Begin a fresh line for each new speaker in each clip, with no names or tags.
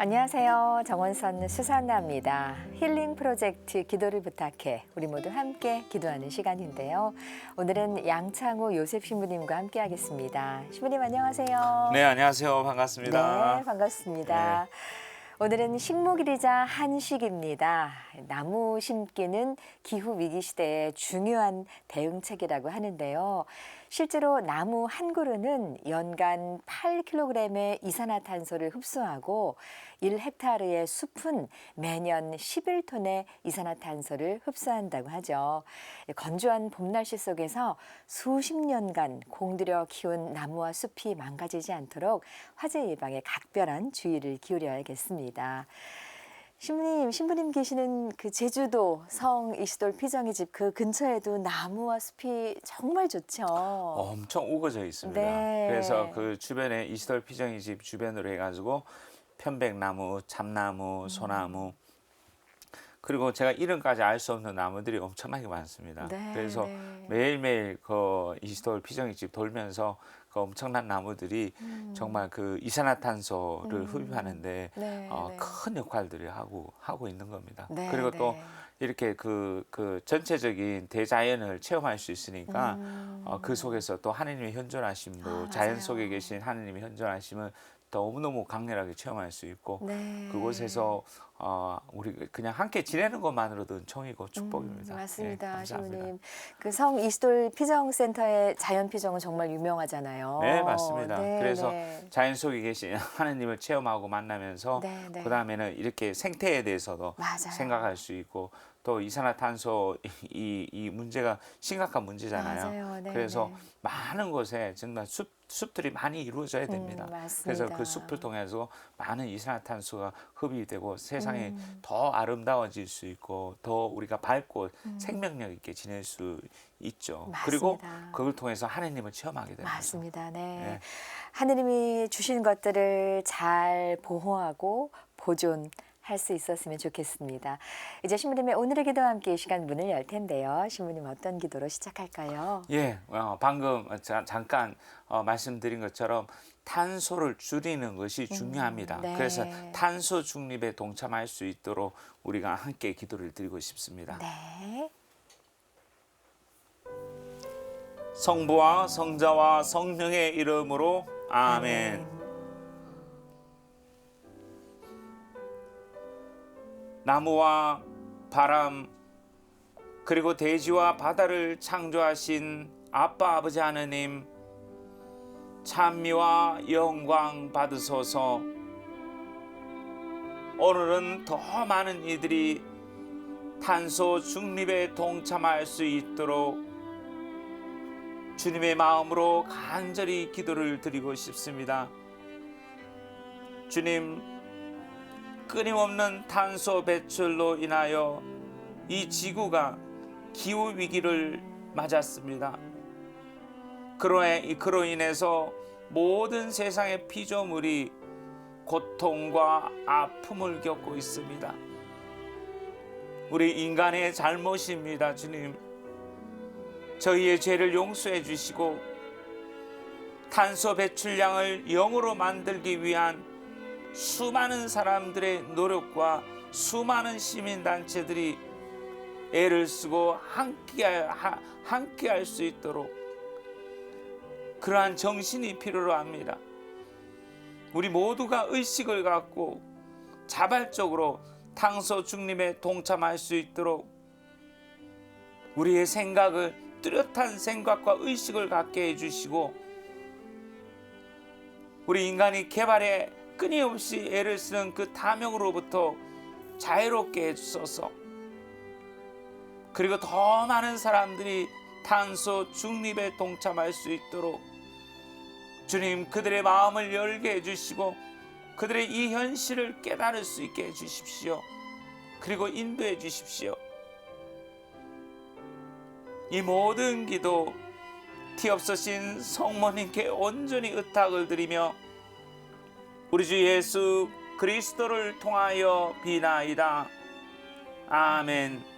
안녕하세요. 정원선 수산나입니다. 힐링 프로젝트 기도를 부탁해 우리 모두 함께 기도하는 시간인데요. 오늘은 양창호 요셉 신부님과 함께 하겠습니다. 신부님 안녕하세요.
네, 안녕하세요. 반갑습니다.
네, 반갑습니다. 오늘은 식목일이자 한식입니다. 나무 심기는 기후 위기 시대의 중요한 대응책이라고 하는데요. 실제로 나무 한 그루는 연간 8kg의 이산화탄소를 흡수하고 1헥타르의 숲은 매년 11톤의 이산화탄소를 흡수한다고 하죠. 건조한 봄 날씨 속에서 수십 년간 공들여 키운 나무와 숲이 망가지지 않도록 화재 예방에 각별한 주의를 기울여야겠습니다. 신부님, 신부님 계시는 그 제주도 성 이시돌 피정의 집 그 근처에도 나무와 숲이 정말 좋죠.
엄청 우거져 있습니다.
네.
그래서 그 주변에 이시돌 피정이 집 주변으로 해가지고 편백나무, 참나무,
음.
소나무 그리고 제가 이름까지 알 수 없는 나무들이 엄청나게 많습니다.
네,
그래서
네.
매일매일 그 이시돌 피정이 집 돌면서 그 엄청난 나무들이
음.
정말 그 이산화탄소를
음.
흡입하는데
네,
어,
네.
큰 역할들을 하고 하고 있는 겁니다.
네,
그리고 또
네.
이렇게 그, 그 전체적인 대자연을 체험할 수 있으니까
음.
어, 그 속에서 또 하느님의 현존하심도
아,
자연. 속에 계신 하느님의 현존하심을 너무너무 강렬하게 체험할 수 있고
네.
그곳에서 어, 우리 그냥 함께 지내는 것만으로도 은총이고 축복입니다.
음, 맞습니다,
예, 감사합니다.
신부님. 그 성 이시돌 피정 센터의 자연 피정은 정말 유명하잖아요.
네, 맞습니다.
네,
그래서
네.
자연 속에 계신 하느님을 체험하고 만나면서
네, 네.
그 다음에는 이렇게 생태에 대해서도
맞아요.
생각할 수 있고 또 이산화탄소 이, 이 문제가 심각한 문제잖아요.
맞아요. 네,
그래서
네.
많은 곳에 정말 숲, 숲들이 많이 이루어져야 됩니다.
음.
그래서 그 숲을 통해서 많은 이산화탄소가 흡입이 되고 세상이
음.
더 아름다워질 수 있고 더 우리가 밝고
음.
생명력 있게 지낼 수 있죠. 그리고
맞습니다.
그걸 통해서 하느님을 체험하게 됩니다.
맞습니다. 네.
네.
하느님이 주신 것들을 잘 보호하고 보존. 할수 있었으면 좋겠습니다. 이제 신부님의 오늘의 기도와 함께 이 시간 문을 열 텐데요. 신부님 어떤 기도로 시작할까요?
예, 어, 방금 자- 잠깐 어, 말씀드린 것처럼 탄소를 줄이는 것이 중요합니다.
네.
그래서 탄소 중립에 동참할 수 있도록 우리가 함께 기도를 드리고 싶습니다.
네.
성부와 성자와 성령의 이름으로 아멘. 나무와 바람 그리고 대지와 바다를 창조하신 아빠 아버지 하느님 찬미와 영광 받으소서 오늘은 더 많은 이들이 탄소 중립에 동참할 수 있도록 주님의 마음으로 간절히 기도를 드리고 싶습니다. 주님, 끊임없는 탄소 배출로 인하여 이 지구가 기후 위기를 맞았습니다. 그로, 해- 그로 인해서 모든 세상의 피조물이 고통과 아픔을 겪고 있습니다. 우리 인간의 잘못입니다, 주님. 저희의 죄를 용서해 주시고 탄소 배출량을 0으로 만들기 위한 수많은 사람들의 노력과 수많은 시민 단체들이 애를 쓰고 함께 하- 함께 할 수 있도록 그러한 정신이 필요로 합니다. 우리 모두가 의식을 갖고 자발적으로 탄소 중립에 동참할 수 있도록 우리의 생각을 뚜렷한 생각과 의식을 갖게 해주시고 우리 인간이 개발에 끊임없이 애를 쓰는 그 탐욕으로부터 자유롭게 해주소서 그리고 더 많은 사람들이 탄소 중립에 동참할 수 있도록 주님 그들의 마음을 열게 해주시고 그들의 이 현실을 깨달을 수 있게 해주십시오 그리고 인도해 주십시오 이 모든 기도 티 없으신 성모님께 온전히 의탁을 드리며 우리 주 예수 그리스도를 통하여 비나이다. 아멘.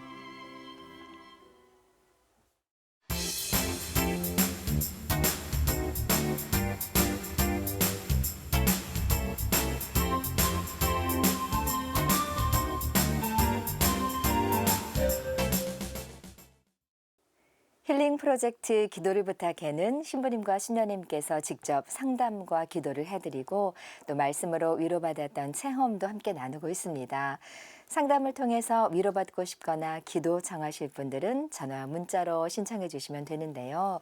힐링 프로젝트 기도를 부탁해는 신부님과 신녀님께서 직접 상담과 기도를 해드리고 또 말씀으로 위로받았던 체험도 함께 나누고 있습니다. 상담을 통해서 위로받고 싶거나 기도 정하실 분들은 전화 문자로 신청해 주시면 되는데요.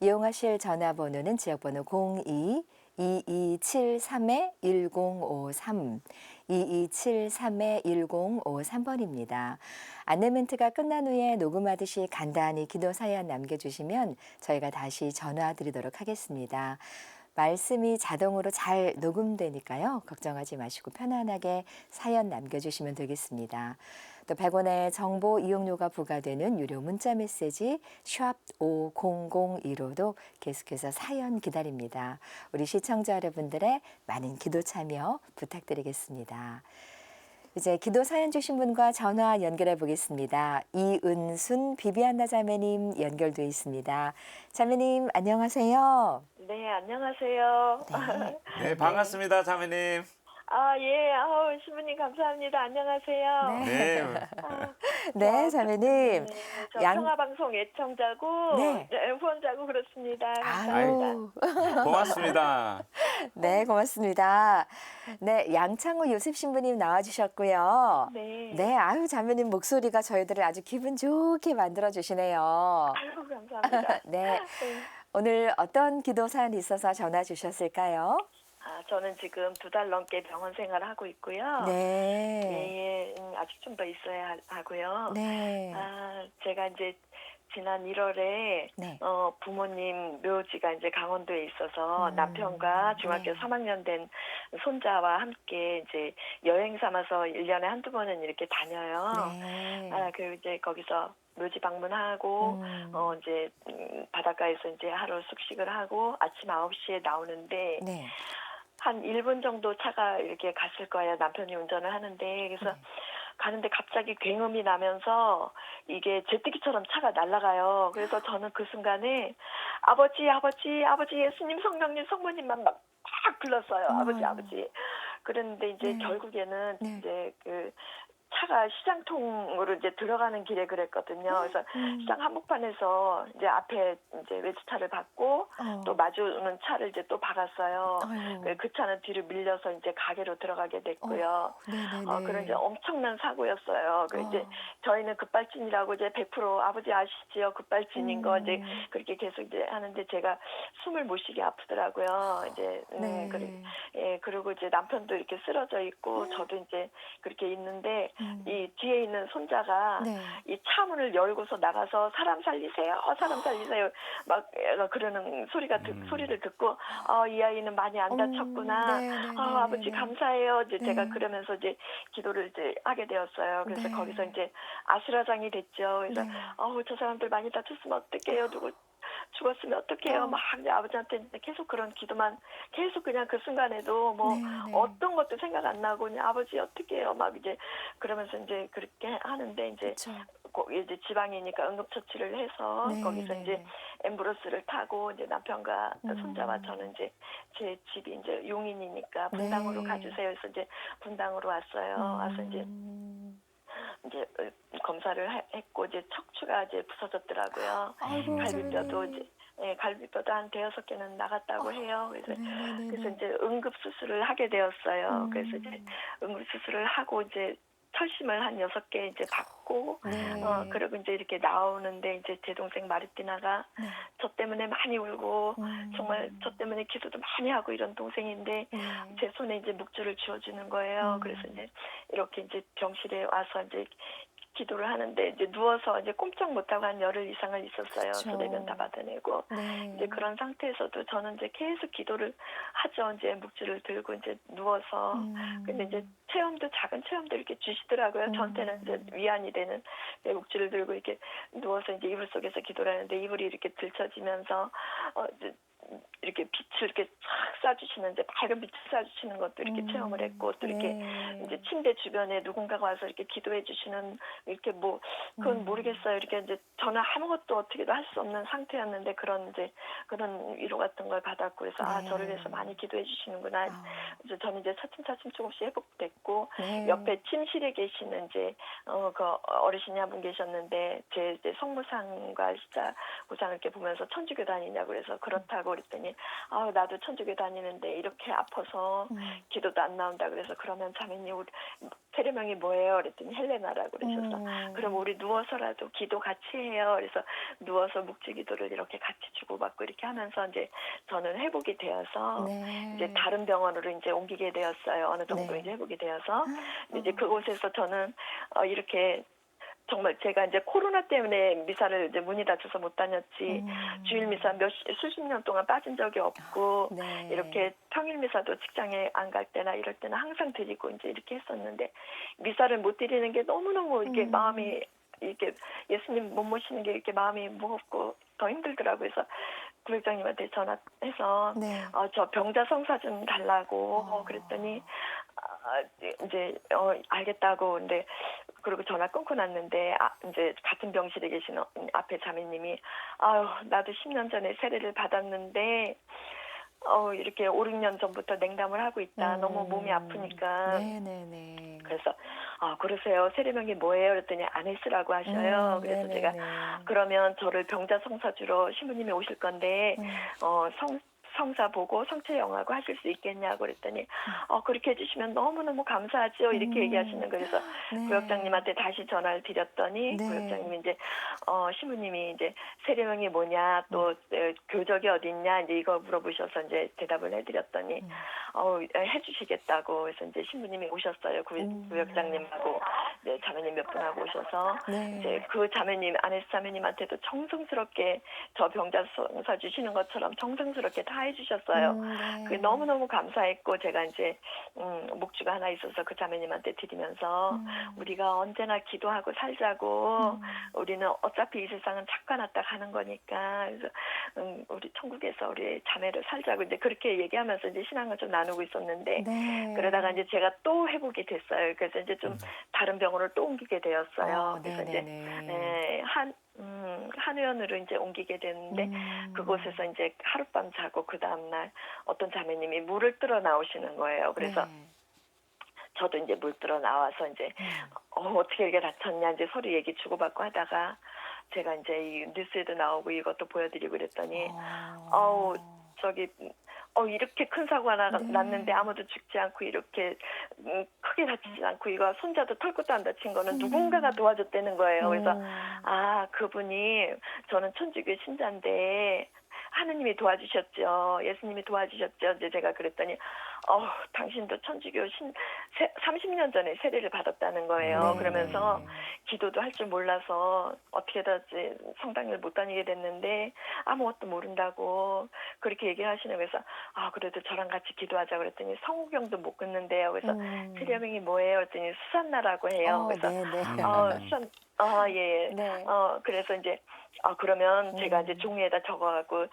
이용하실 전화번호는 지역번호 02 2273-1053, 2273-1053번입니다. 안내 멘트가 끝난 후에 녹음하듯이 간단히 기도 사연 남겨주시면 저희가 다시 전화 드리도록 하겠습니다. 말씀이 자동으로 잘 녹음되니까요. 걱정하지 마시고 편안하게 사연 남겨주시면 되겠습니다. 또 100원의 정보 이용료가 부과되는 유료 문자 메시지 샵 5002로도 계속해서 사연 기다립니다. 우리 시청자 여러분들의 많은 기도 참여 부탁드리겠습니다. 이제 기도 사연 주신 분과 전화 연결해 보겠습니다. 이은순 비비안나 자매님 연결돼 있습니다. 자매님 안녕하세요.
네, 안녕하세요.
네.
네, 반갑습니다, 자매님.
아, 예. 아우, 신부님 감사합니다. 안녕하세요.
네.
네.
아,
네, 자매님.
네, 저
양-
평화 방송 애청자고
네.
네, 후원자고 그렇습니다. 감사합니다.
아유,
고맙습니다.
네, 고맙습니다. 네, 양창호 요셉 신부님 나와주셨고요.
네.
네, 아유, 자매님 목소리가 저희들을 아주 기분 좋게 만들어 주시네요.
아유, 감사합니다.
네,
네.
오늘 어떤 기도 사연이 있어서 전화 주셨을까요?
아, 저는 지금 두 달 넘게 병원 생활을 하고 있고요.
네,
예, 예, 음, 아직 좀 더 있어야 하- 하고요.
네,
아, 제가 이제 지난 1월에
네,
어, 부모님 묘지가 이제 강원도에 있어서
음,
남편과 중학교
네.
3학년 된 손자와 함께 이제 여행 삼아서 1년에 한두 번은 이렇게 다녀요.
네.
아, 그 이제 거기서 묘지 방문하고
음,
어 이제 음, 바닷가에서 이제 하루 숙식을 하고 아침 9시에 나오는데
네,
한 1분 정도 차가 이렇게 갔을 거예요. 남편이 운전을 하는데 그래서
네.
가는데 갑자기 굉음이 나면서 이게 제뜨기처럼 차가 날아가요. 그래서 저는 그 순간에 아버지, 아버지, 아버지 예수님, 성령님, 성모님만 막, 막 불렀어요.
음.
아버지, 아버지. 그런데 이제
네.
결국에는
네.
이제 그 차가 시장통으로 이제 들어가는 길에 그랬거든요. 그래서
음,
시장 한복판에서 이제 앞에 이제 외주차를 받고
어,
또 마주오는 차를 이제 또 박았어요.
아유,
그- 그 차는 뒤로 밀려서 이제 가게로 들어가게 됐고요.
네네네.
어, 그런 이제 엄청난 사고였어요. 그 이제
어,
저희는 급발진이라고 이제 100% 아버지 아시지요? 급발진인 거 이제
음,
그렇게 계속 이제 하는데 제가 숨을 못 쉬게 아프더라고요. 이제 음,
네,
그리, 예, 그리고 이제 남편도 이렇게 쓰러져 있고 저도 이제 그렇게 있는데
음,
이 뒤에 있는 손자가
네.
이 차문을 열고서 나가서 사람 살리세요, 사람 살리세요, 막 애가 그러는 소리가 듣,
음.
소리를 듣고 어, 이 아이는 많이 안 다쳤구나.
음, 네, 네, 네,
아, 아버지
네, 네.
감사해요. 이제 제가
네.
그러면서 이제 기도를 이제 하게 되었어요. 그래서
네.
거기서 이제 아수라장이 됐죠. 그래서
네.
어우 저 사람들 많이 다쳤으면 어떡해요. 누구 죽었으면 어떡해요.
어.
막 이제 아버지한테 계속 그런 기도만 계속 그냥 그 순간에도 뭐
네, 네.
어떤 것도 생각 안 나고 그냥 아버지 어떡해요. 막 이제 그러면서 이제 그렇게 하는데 이제
그쵸.
거- 이제 지방이니까 응급처치를 해서
네,
거기서
네,
이제
네.
앰뷸런스를 타고 이제 남편과
음.
손자와 저는 이제 제 집이 이제 용인이니까 분당으로
네.
가주세요. 해서 이제 분당으로 왔어요. 와서 이제
음.
이제 어, 검사를 하- 했고 이제 척추가 이제 부서졌더라고요.
아이고,
갈비뼈도
자매님.
이제 예, 갈비뼈도 한 대여섯 개는 나갔다고 해요. 그래서
네네네네.
그래서 이제 응급 수술을 하게 되었어요.
음.
그래서 이제 응급 수술을 하고 이제 철심을 한 여섯 개 이제 받고
네.
어 그리고 이제 이렇게 나오는데 이제 제 동생 마르티나가
네.
저 때문에 많이 울고
음.
정말 저 때문에 기도도 많이 하고 이런 동생인데
네.
제 손에 이제 묵주를 쥐어주는 거예요.
음.
그래서 이제 이렇게 이제 병실에 와서 이제 기도를 하는데 이제 누워서 이제 꼼짝 못하고 한 열흘 이상을 있었어요.
그쵸.
소대변 다 받아내고
네.
이제 그런 상태에서도 저는 이제 계속 기도를 하죠. 이제 묵주를 들고 이제 누워서
음.
근데 이제 체험도 작은 체험도 이렇게 주시더라고요.
음.
저한테는 이제 위안이 되는 내 묵주를 들고 이렇게 누워서 이제 이불 속에서 기도를 하는데 이불이 이렇게 들쳐지면서 어 이렇게 빛을 이렇게 쫙 쏴주시는 이제 밝은 빛을 쏴주시는 것도 이렇게
음.
체험을 했고 또 이렇게
네.
이제 침대 주변에 누군가가 와서 이렇게 기도해 주시는 이렇게 뭐 그건
음.
모르겠어요. 이렇게 이제 저는 아무것도 어떻게도 할 수 없는 상태였는데 그런 이제 그런 위로 같은 걸 받았고 그래서 아
네.
저를 위해서 많이 기도해 주시는구나.
아,
그래서 저는 이제 차츰차츰 조금씩 회복됐고
네.
옆에 침실에 계시는 이제 어 그 어르신이 한 분 계셨는데 제 이제 성모상과 십자 고상을 이렇게 보면서 천주교 다니냐고 그래서 그렇다고 그랬더니 아 나도 천주교 다니는데 이렇게 아파서
음.
기도도 안 나온다 그래서 그러면 자매님 세례명이 뭐예요? 그랬더니 헬레나라고 그러셔서
음.
그럼 우리 누워서라도 기도 같이 해요. 그래서 누워서 묵주 기도를 이렇게 같이 주고받고 이렇게 하면서 이제 저는 회복이 되어서
네.
이제 다른 병원으로 이제 옮기게 되었어요. 어느 정도
네.
이제 회복이 되어서
아,
이제 그곳에서 저는 어, 이렇게 정말 제가 이제 코로나 때문에 미사를 이제 문이 닫혀서 못 다녔지
음.
주일 미사 몇 시- 수십 년 동안 빠진 적이 없고
네.
이렇게 평일 미사도 직장에 안 갈 때나 이럴 때는 항상 드리고 이제 이렇게 했었는데 미사를 못 드리는 게 너무너무 이렇게
음.
마음이 이렇게 예수님 못 모시는 게 이렇게 마음이 무겁고 더 힘들더라고요. 그래서 구역장님한테 전화해서
네.
어, 저 병자 성사 좀 달라고
어.
그랬더니 아, 이제 어, 알겠다고 근데 그리고 전화 끊고 났는데 아, 이제 같은 병실에 계신 어, 앞에 자매님이 아유 나도 10년 전에 세례를 받았는데 어 이렇게 5, 6년 전부터 냉담을 하고 있다.
음.
너무 몸이 아프니까.
네네네.
그래서 아 그러세요. 세례명이 뭐예요? 그랬더니 아네스라고 하셔요.
음,
그래서
네네네.
제가 그러면 저를 병자 성사주로 신부님이 오실 건데
음.
어, 성, 성사 보고 성체 영하고 하실 수 있겠냐고 그랬더니 어, 그렇게 해주시면 너무너무 감사하죠 이렇게
음.
얘기하시는 거예요. 그래서
네.
구역장님한테 다시 전화를 드렸더니
네.
구역장님이 이제 어, 신부님이 이제 세례명이 뭐냐 또 에, 교적이 어딨냐 이제 이거 물어보셔서 이제 대답을 해드렸더니
음.
어, 해주시겠다고 그래서 이제 신부님이 오셨어요. 구,
음.
구역장님하고 이제 자매님 몇 분하고 오셔서
네.
이제 그 자매님 아네스 자매님한테도 정성스럽게 저 병자 성사 주시는 것처럼 정성스럽게 다 해주셨어요.
음, 네.
그 너무 너무 감사했고 제가 이제 음, 목주가 하나 있어서 그 자매님한테 드리면서
음.
우리가 언제나 기도하고 살자고
음.
우리는 어차피 이 세상은 잠깐 왔다 가는 거니까 그래서 음, 우리 천국에서 우리 자매를 살자고 이제 그렇게 얘기하면서 이제 신앙을 좀 나 누고 있었는데
네.
그러다가 이제 제가 또 회복이 됐어요. 그래서 이제 좀 다른 병원을 또 옮기게 되었어요.
어,
그래서 이제
네네네.
네, 한, 음, 한의원으로 이제 옮기게 됐는데,
음.
그곳에서 이제 하룻밤 자고 그 다음 날 어떤 자매님이 물을 뜨러 나오시는 거예요. 그래서
네.
저도 이제 물 뜨러 나와서 이제,
음.
어, 어떻게 이렇게 다쳤냐, 이제 서로 얘기 주고받고 하다가, 제가 이제 이 뉴스에도 나오고 이것도 보여드리고 그랬더니,
어.
어우, 저기, 어, 이렇게 큰 사고가 나,
네.
났는데 아무도 죽지 않고 이렇게 음, 크게 다치지 않고 이거 손자도 털끝도 안 다친 거는
음.
누군가가 도와줬다는 거예요. 그래서
음.
아, 그분이 저는 천주교 신자인데 하느님이 도와주셨죠. 예수님이 도와주셨죠. 이제 제가 그랬더니 어, 당신도 천주교 신 세, 30년 전에 세례를 받았다는 거예요.
네.
그러면서 기도도 할 줄 몰라서 어떻게든 이제 성당을 못 다니게 됐는데 아무것도 모른다고 그렇게 얘기를 하시는 거예요. 그래서 아 그래도 저랑 같이 기도하자 그랬더니 성우경도 못 끊는데요. 그래서
음.
세례명이 뭐예요? 그랬더니 수산나라고 해요.
어,
그래서
네 네.
어 수산 아 예.
네.
어 그래서 이제 아 그러면 제가
음.
이제 종이에다 적어갖고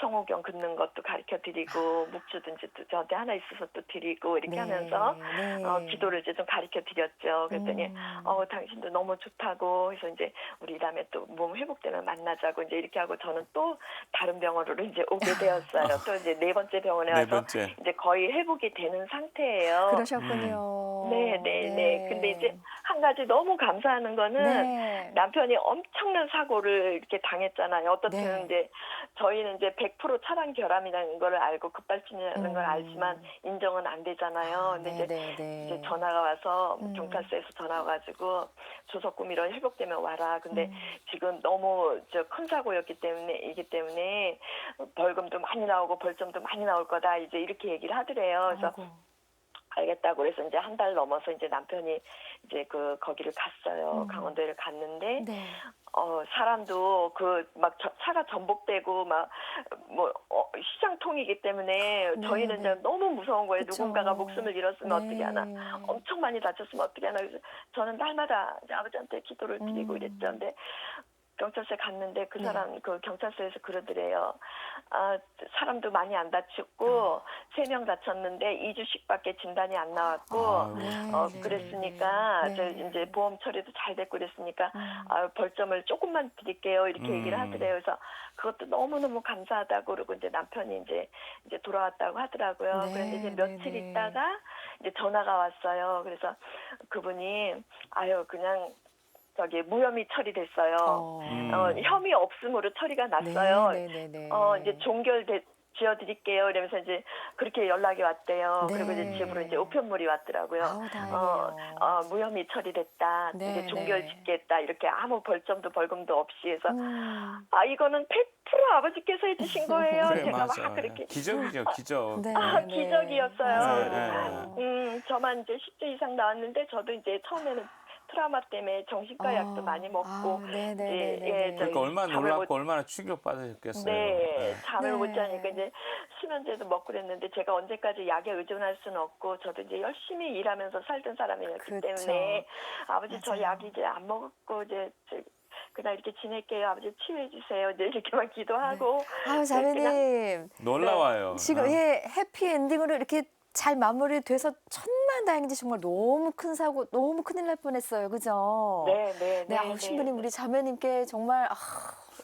성호경 긋는 것도 가르쳐 드리고 묵주든지 또 저한테 하나 있어서 또 드리고 이렇게
네.
하면서
네.
어 기도를 이제 좀 가르쳐 드렸죠. 그랬더니
음.
어 당신도 너무 좋다고 해서 이제 우리 다음에 또 몸 회복되면 만나자고 이제 이렇게 하고 저는 또 다른 병원으로 이제 오게 되었어요. 또 이제 네 번째 병원에
네
와서
번째.
이제 거의 회복이 되는 상태예요.
그러셨군요.
네, 네, 네. 근데 이제 한 가지 너무 감사하는 거는
네.
남편이 엄청난 사고를 이렇게 당했잖아요. 어떻든
네.
이제 저희는 이제 100% 차량 결함이라는 걸 알고 급발진이라는 걸
음.
알지만 인정은 안 되잖아요.
아,
근데
네,
이제,
네, 네.
이제 전화가 와서
음.
경찰서에서 전화 와가지고 조석금 이런 회복되면 와라. 근데
음.
지금 너무 저 큰 사고였기 때문에 이기 때문에 벌금도 많이 나오고 벌점도 많이 나올 거다. 이제 이렇게 얘기를 하더래요. 그래서
아이고.
알겠다고 그래서 이제 한 달 넘어서 이제 남편이 이제 그 거기를 갔어요.
음.
강원도를 갔는데
네.
어 사람도 그 막 차가 전복되고 막 뭐 어, 시장통이기 때문에
네,
저희는
네.
너무 무서운 거예요.
그쵸.
누군가가 목숨을 잃었으면
네.
어떻게 하나. 엄청 많이 다쳤으면 어떻게 하나. 그래서 저는 날마다 이제 아버지한테 기도를 드리고
음.
이랬죠. 근데 경찰서에 갔는데 그
네.
사람 그 경찰서에서 그러더래요. 아 사람도 많이 안 다쳤고 세 명 다쳤는데 2주씩밖에 진단이 안 나왔고.
네,
어
네,
그랬으니까
네.
저 이제 보험 처리도 잘 됐고 그랬으니까
음.
아 벌점을 조금만 드릴게요 이렇게
음.
얘기를 하더래요. 그래서 그것도 너무 너무 감사하다고 그러고 이제 남편이 이제 이제 돌아왔다고 하더라고요.
네,
그런데 이제
네,
며칠
네.
있다가 이제 전화가 왔어요. 그래서 그분이 아유 그냥 저기 무혐의 처리됐어요.
어.
음.
어, 혐의 없음으로 처리가 났어요.
네, 네, 네, 네.
어, 이제 종결 돼 지어드릴게요. 이러면서 이제 그렇게 연락이 왔대요.
네.
그리고 이제 집으로 이제 우편물이 왔더라고요.
아우.
어, 어, 무혐의 처리됐다.
네,
이제 종결
네.
짓겠다. 이렇게 아무 벌점도 벌금도 없이 해서
음.
아 이거는 100% 아버지께서 해주신 거예요.
그래
제가
맞아.
막 그렇게
기적이죠 기적.
네,
아,
네.
기적이었어요. 음 저만 이제 10주 이상 나왔는데 저도 이제 처음에는 트라우마 때문에 정신과 약도
어.
많이 먹고
아우, 네, 네,
이제,
네, 네,
예,
네.
그러니까 얼마나 놀랍고
못-
얼마나 충격 받으셨겠어요.
네, 잠을
네.
못 자니까 이제 수면제도 먹고 그랬는데 제가 언제까지 약에 의존할 수는 없고 저도 이제 열심히 일하면서 살던 사람이었기
그렇죠.
때문에 아버지 저. 약 이제 안 먹고 이제 저- 그냥 이렇게 지낼게요. 아버지 치유해 주세요. 이제 이렇게만 기도하고
아유, 자매님.
놀라워요.
지금
어.
예, 해피 엔딩으로 이렇게 잘 마무리돼서 천만 다행이지 정말 너무 큰 사고 너무 큰일 날 뻔했어요 그죠?
네, 네,
네, 아우, 신부님 우리 자매님께 정말 아,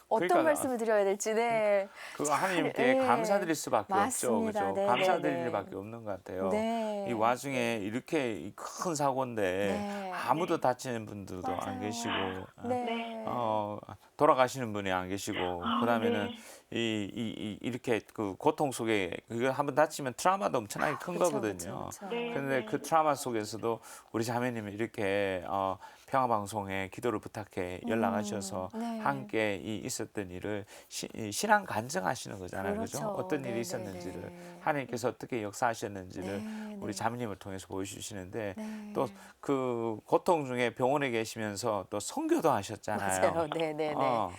어떤
그러니까
말씀을 드려야 될지 네.
그거 하나님께
예.
감사드릴 수밖에
맞습니다.
없죠. 그죠?
네,
감사드릴
네, 네.
일밖에 없는 것 같아요.
네.
이 와중에 이렇게 큰 사고인데
네.
아무도 다치는 분들도 안
맞아요.
계시고 어,
네.
어, 돌아가시는 분이 안 계시고 그다음에는
네.
이, 이, 이 이 렇게 그 고통 속에 그거 한번 다치면 트라우마도 엄청나게 큰
그쵸,
거거든요.
그쵸, 그쵸.
네.
근데 그 트라우마 속에서도 우리 자매님이 이렇게 어, 평화 방송에 기도를 부탁해 연락하셔서
음, 네.
함께 이 있었던 일을 시, 이 신앙 간증하시는 거잖아요. 그죠
그렇죠.
어떤 일이
네,
있었는지를
네, 네.
하나님께서 어떻게 역사하셨는지를
네,
우리
네.
자매님을 통해서 보여주시는데
네.
또그 고통 중에 병원에 계시면서 또 선교도 하셨잖아요.
맞아요. 네, 네, 네.
어,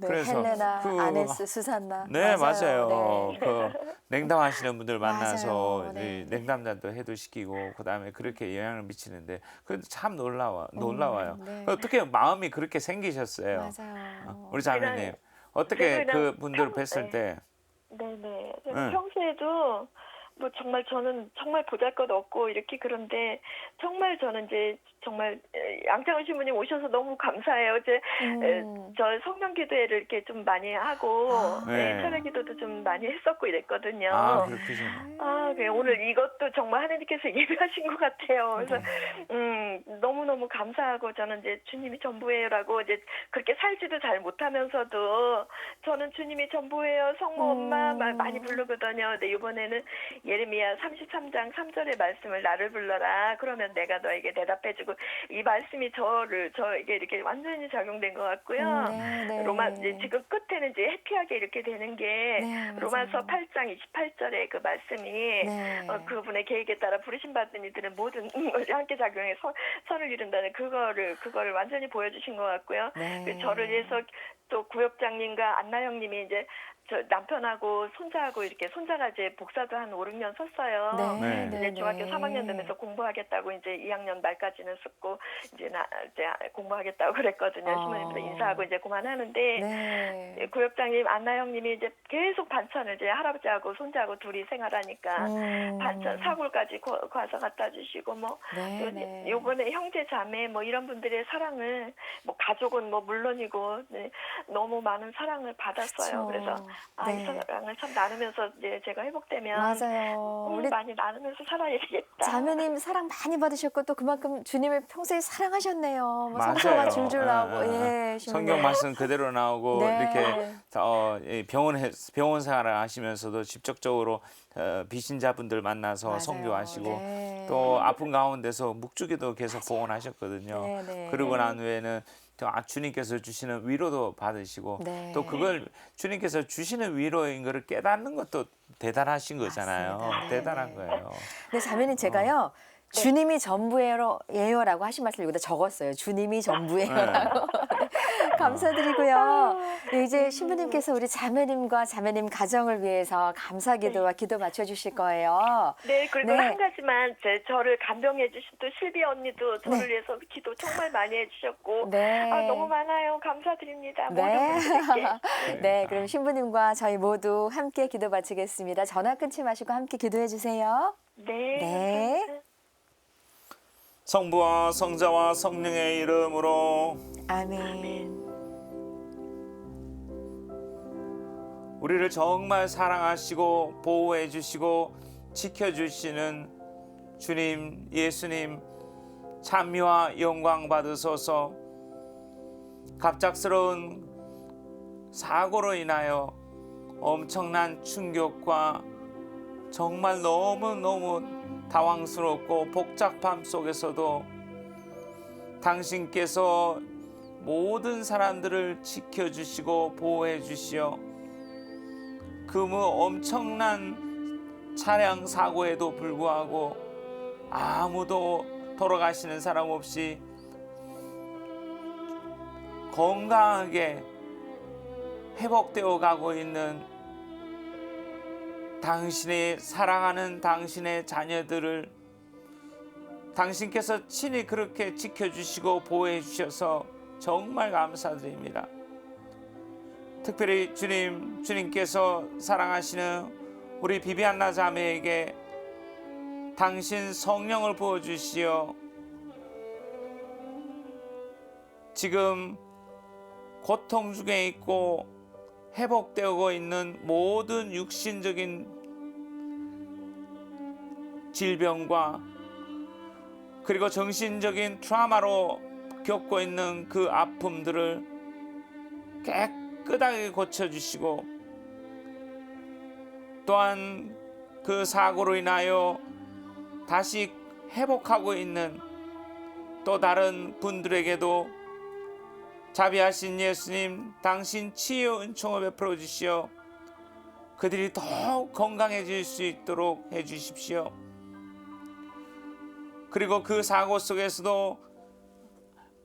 네,
그래서
헬레나,
그-
아네스, 수산나.
네, 맞아요.
네.
그 냉담하시는 분들 만나서
맞아요. 네.
이 냉담자도 해도시키고 그다음에 그렇게 영향을 미치는데 그참 놀라워 놀라워요.
네.
어떻게 마음이 그렇게 생기셨어요?
맞아요.
우리 자매님
그냥-
어떻게
그냥
그
평-
뵀을
네.
때
네네.
네.
평소에도 뭐 정말 저는 정말 보잘것 없고 이렇게 그런데 정말 저는 이제 정말 에, 양창훈 신부님 오셔서 너무 감사해요. 이제 에,
음.
저 성명 기도회를 이렇게 좀 많이 하고
아.
네.
네. 철회 기도도 좀 많이 했었고 이랬거든요.
아좀
아, 그래. 오늘 이것도 정말 하나님께서 예배하신 것 같아요. 그래서,
네.
음, 너무 너무 감사하고 저는 이제 주님이 전부예요라고 이제 그렇게 살지도 잘 못하면서도 저는 주님이 전부예요. 성모 엄마
음.
말 많이 부르거든요. 근데 이번에는 예레미야 33장 3절의 말씀을 나를 불러라. 그러면 내가 너에게 대답해 주고 이 말씀이 저를, 저에게 이렇게 완전히 작용된 것 같고요.
네, 네.
로마, 이제 지금 끝에는 이제 해피하게 이렇게 되는 게
네,
로마서
맞아요.
8장 28절의 그 말씀이
네.
어, 그분의 계획에 따라 부르심 받은 이들은 모든 것이 함께 작용해 선, 선을 이룬다는 그거를 그거를 완전히 보여주신 것 같고요.
네.
그 저를 위해서 또 구역장님과 안나영님이 이제 저 남편하고 손자하고 이렇게 손자가 이제 복사도 한 5, 6년 썼어요.
네.
네,
이제 중학교
네.
3학년 되면서 공부하겠다고 이제 2학년 말까지는 썼고 이제 나 이제 공부하겠다고 그랬거든요.
아.
신부님도 인사하고 이제 그만하는데
네.
예, 구역장님, 안나영님이 이제 계속 반찬을 이제 할아버지하고 손자하고 둘이 생활하니까
음.
반찬 사골까지 거- 가서 갖다 주시고 뭐
네,
또
네.
요번에 형제 자매 뭐 이런 분들의 사랑을 뭐 가족은 뭐 물론이고 네, 너무 많은 사랑을 받았어요.
그쵸.
그래서 아, 이
네.
사랑을 참 나누면서 이제 제가 회복되면
맞아요.
음,
우리
많이 나누면서 살아야 되겠다.
자매님 사랑 많이 받으셨고 또 그만큼 주님을 평소에 사랑하셨네요. 뭐
맞아요.
성서가 줄줄
예,
나오고
예,
예,
예. 성경 말씀 그대로 나오고
네.
이렇게 어, 이 병원 해- 병원 생활을 하시면서도 직접적으로 어, 비신자분들 만나서
맞아요.
성교하시고
네.
또 아픈 가운데서 묵주기도 계속 복원하셨거든요.
네, 네.
그러고 난 후에는 주님께서 주시는 위로도 받으시고
네.
또 그걸 주님께서 주시는 위로인 것을 깨닫는 것도 대단하신 거잖아요.
맞습니다. 네,
대단한
네.
거예요.
근데 자매님 제가요. 주님이 전부예요라고 하신 말씀을 여기다 적었어요. 주님이 전부예요라고. 감사드리고요. 네, 이제 신부님께서 우리 자매님과 자매님 가정을 위해서 감사 기도와 기도 맞춰 주실 거예요.
네, 그리고
네.
한 가지만 제 저를 감동해 주신 또 실비 언니도 저를
네.
위해서 기도 정말 많이 해 주셨고
네.
아, 너무 많아요. 감사드립니다.
네.
분들께.
네, 그럼 신부님과 저희 모두 함께 기도 마치겠습니다. 전화 끊지 마시고 함께 기도해 주세요.
네.
네.
성부와 성자와 성령의 이름으로
아멘.
우리를 정말 사랑하시고 보호해 주시고 지켜 주시는 주님 예수님 찬미와 영광 받으소서. 갑작스러운 사고로 인하여 엄청난 충격과 정말 너무너무 당황스럽고 복잡함 속에서도 당신께서 모든 사람들을 지켜주시고 보호해 주시어 그 뭐 엄청난 차량 사고에도 불구하고 아무도 돌아가시는 사람 없이 건강하게 회복되어 가고 있는 당신의 사랑하는 당신의 자녀들을 당신께서 친히 그렇게 지켜주시고 보호해 주셔서 정말 감사드립니다. 특별히 주님, 주님께서 사랑하시는 우리 비비안나 자매에게 당신 성령을 부어 주시어 지금 고통 중에 있고 회복되고 있는 모든 육신적인 질병과 그리고 정신적인 트라우마로 겪고 있는 그 아픔들을 깨끗 하게 고쳐주시고 또한 그 사고로 인하여 다시 회복하고 있는 또 다른 분들에게도 자비하신 예수님 당신 치유 은총을 베풀어 주시어 그들이 더욱 건강해질 수 있도록 해 주십시오. 그리고 그 사고 속에서도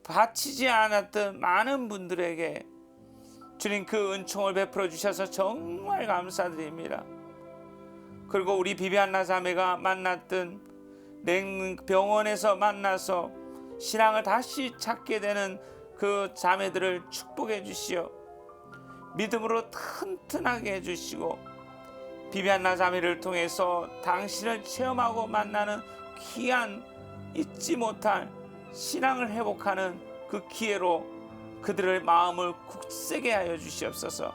바치지 않았던 많은 분들에게 주님 그 은총을 베풀어 주셔서 정말 감사드립니다. 그리고 우리 비비안나 자매가 만났던 냉 병원에서 만나서 신앙을 다시 찾게 되는 그 자매들을 축복해 주시어 믿음으로 튼튼하게 해 주시고 비비안나 자매를 통해서 당신을 체험하고 만나는 귀한 잊지 못할 신앙을 회복하는 그 기회로 그들의 마음을 굳세게 하여 주시옵소서.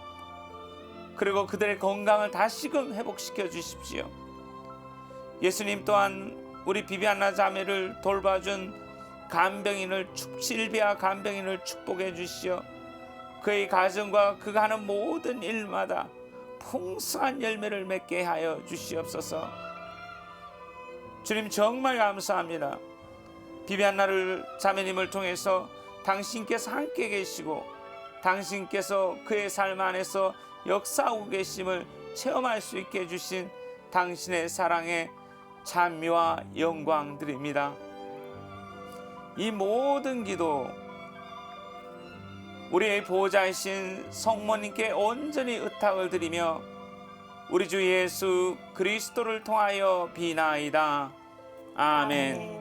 그리고 그들의 건강을 다시금 회복시켜 주십시오. 예수님 또한 우리 비비안나 자매를 돌봐준 간병인을 축 실비아 간병인을 축복해 주시어 그의 가정과 그가 하는 모든 일마다 풍성한 열매를 맺게 하여 주시옵소서. 주님 정말 감사합니다. 비비안나를 자매님을 통해서 당신께서 함께 계시고 당신께서 그의 삶 안에서 역사하고 계심을 체험할 수 있게 해주신 당신의 사랑에 찬미와 영광 드립니다. 이 모든 기도 우리의 보호자이신 성모님께 온전히 의탁을 드리며 우리 주 예수 그리스도를 통하여 비나이다. 아멘.
아멘.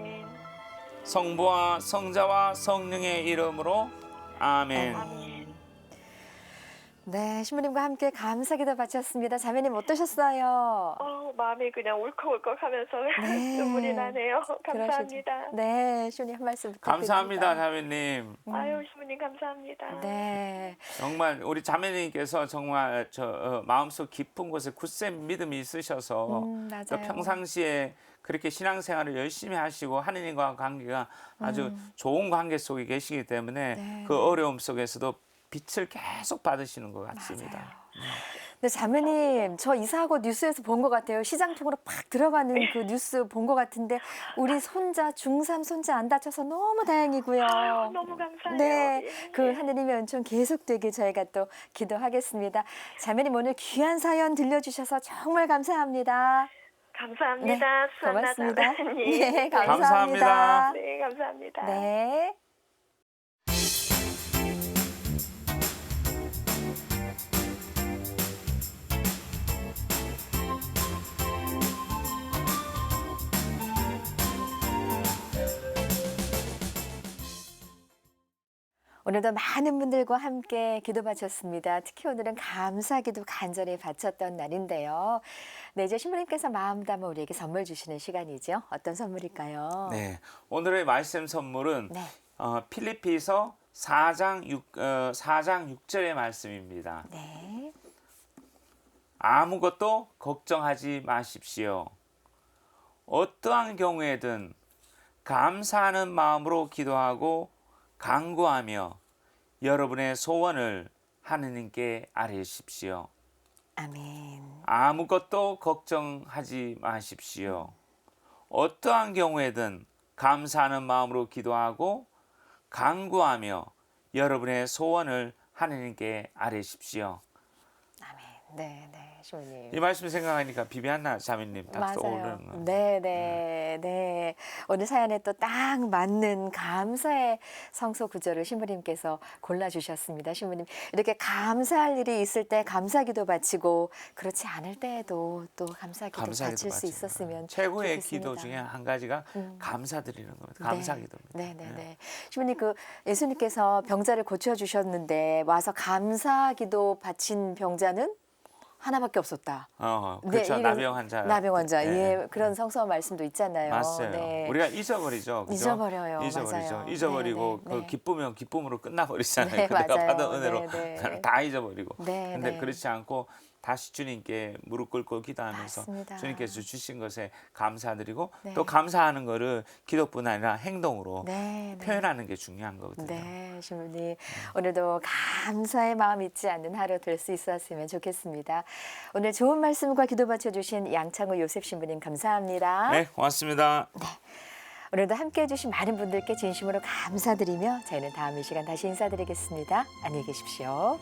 성부와 성자와 성령의 이름으로 아멘.
네, 신부님과 함께 감사 기도 바쳤습니다. 자매님 어떠셨어요?
어, 마음이 그냥 울컥울컥 하면서
네.
눈물이 나네요.
그러시죠.
감사합니다.
네, 신부님 한 말씀 부탁드립니다.
감사합니다, 자매님.
아유, 신부님 감사합니다.
네,
정말 우리 자매님께서 정말 저 어, 마음속 깊은 곳에 굳센 믿음이 있으셔서
음, 맞아요.
또 평상시에 그렇게 신앙생활을 열심히 하시고 하느님과 관계가 아주 좋은 관계 속에 계시기 때문에
음. 네.
그 어려움 속에서도 빛을 계속 받으시는 것 같습니다.
네, 자매님, 저 이사하고 뉴스에서 본 것 같아요. 시장 통으로 팍 들어가는 그 뉴스 본 것 같은데 우리 손자 중3 손자 안 다쳐서 너무 다행이고요.
아유, 너무 감사해요.
네,
예.
그 하느님의 은총 계속되길 저희가 또 기도하겠습니다. 자매님 오늘 귀한 사연 들려주셔서 정말 감사합니다.
감사합니다.
네,
수산나
고맙습니다. 네, 예,
감사합니다.
감사합니다.
네, 감사합니다.
네. 오늘도 많은 분들과 함께 기도 바쳤습니다. 특히 오늘은 감사 기도 간절히 바쳤던 날인데요. 네, 이제 신부님께서 마음 담아 우리에게 선물 주시는 시간이죠. 어떤 선물일까요?
네, 오늘의 말씀 선물은
네.
어, 필리피서 4장 6 어, 4장 6절의 말씀입니다.
네.
아무것도 걱정하지 마십시오. 어떠한 경우에든 감사하는 마음으로 기도하고 간구하며 여러분의 소원을 하느님께 아뢰십시오.
아멘.
아무것도 걱정하지 마십시오. 어떠한 경우에든 감사하는 마음으로 기도하고 간구하며 여러분의 소원을 하느님께 아뢰십시오.
아멘. 네, 네. 신부님.
이 말씀 생각하니까 비비안나 자매님 딱. 떠오르는 거.
네, 네, 네. 오늘 사연에 또 딱 맞는 감사의 성소 구절을 신부님께서 골라주셨습니다. 신부님 이렇게 감사할 일이 있을 때 감사기도 바치고 그렇지 않을 때에도 또 감사기도
감사기도
바칠 수 있었으면.
최고의
좋겠습니다.
기도 중에 한 가지가
음.
감사드리는 겁니다. 감사기도입니다.
네, 네, 네. 신부님 그 예수님께서 병자를 고쳐 주셨는데 와서 감사기도 바친 병자는 하나밖에 없었다.
어,
네,
그렇죠.
이런
나병 환자.
나병 환자.
네.
예, 그런 성서 말씀도 있잖아요.
맞아요.
네.
우리가 잊어버리죠. 그죠?
잊어버려요.
잊어버리죠.
맞아요.
잊어버리고
네, 네,
그
네.
기쁘면 기쁨으로 끝나버리잖아요.
네,
그 내가
맞아요.
받은 은혜로
네, 네.
다 잊어버리고.
네,
근데
네.
그렇지 않고 다시 주님께 무릎 꿇고 기도하면서
맞습니다.
주님께서 주신 것에 감사드리고
네.
또 감사하는 거를 기도뿐 아니라 행동으로
네, 네.
표현하는 게 중요한 거거든요.
네, 신부님 오늘도 감사의 마음 잊지 않는 하루 될 수 있었으면 좋겠습니다. 오늘 좋은 말씀과 기도 바쳐 주신 양창호 요셉 신부님 감사합니다.
네, 고맙습니다.
오늘도 함께 해 주신 많은 분들께 진심으로 감사드리며 저희는 다음 이 시간 다시 인사드리겠습니다. 안녕히 계십시오.